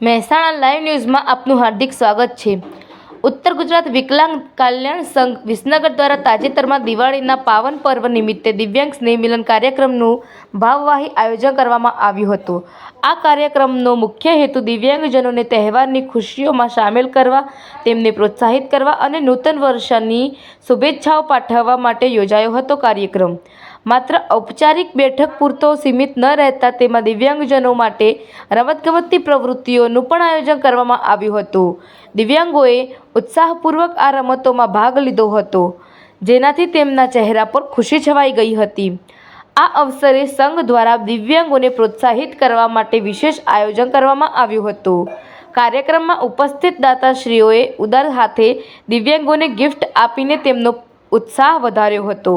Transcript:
Mehsana live ન્યૂઝમાં આપનું હાર્દિક સ્વાગત છે. ઉત્તર ગુજરાત વિકલાંગ કલ્યાણ સંઘ વિસનગર દ્વારા તાજેતરમાં દિવાળીના પાવન પર્વ નિમિત્તે દિવ્યાંગ સ્નેહ કાર્યક્રમનું ભાવવાહી આયોજન કરવામાં આવ્યું હતું. આ કાર્યક્રમનો મુખ્ય હેતુ દિવ્યાંગજનોને તહેવારની ખુશીઓમાં સામેલ કરવા, તેમને પ્રોત્સાહિત કરવા અને નૂતન વર્ષની શુભેચ્છાઓ પાઠવવા માટે યોજાયો હતો કાર્યક્રમ. માત્ર ઔપચારિક બેઠક પૂરતો સીમિત ન રહેતા તેમાં દિવ્યાંગજનો માટે રમતગમતની પ્રવૃત્તિઓનું પણ આયોજન કરવામાં આવ્યું હતું. દિવ્યાંગોએ ઉત્સાહપૂર્વક આ રમતોમાં ભાગ લીધો હતો. જેનાથી તેમના ચહેરા પર ખુશી છવાઈ ગઈ હતી. આ અવસરે સંઘ દ્વારા દિવ્યાંગોને પ્રોત્સાહિત કરવા માટે વિશેષ આયોજન કરવામાં આવ્યું હતું. કાર્યક્રમમાં ઉપસ્થિત દાતાશ્રીઓએ ઉદાર હાથે દિવ્યાંગોને ગિફ્ટ આપીને તેમનો ઉત્સાહ વધાર્યો હતો.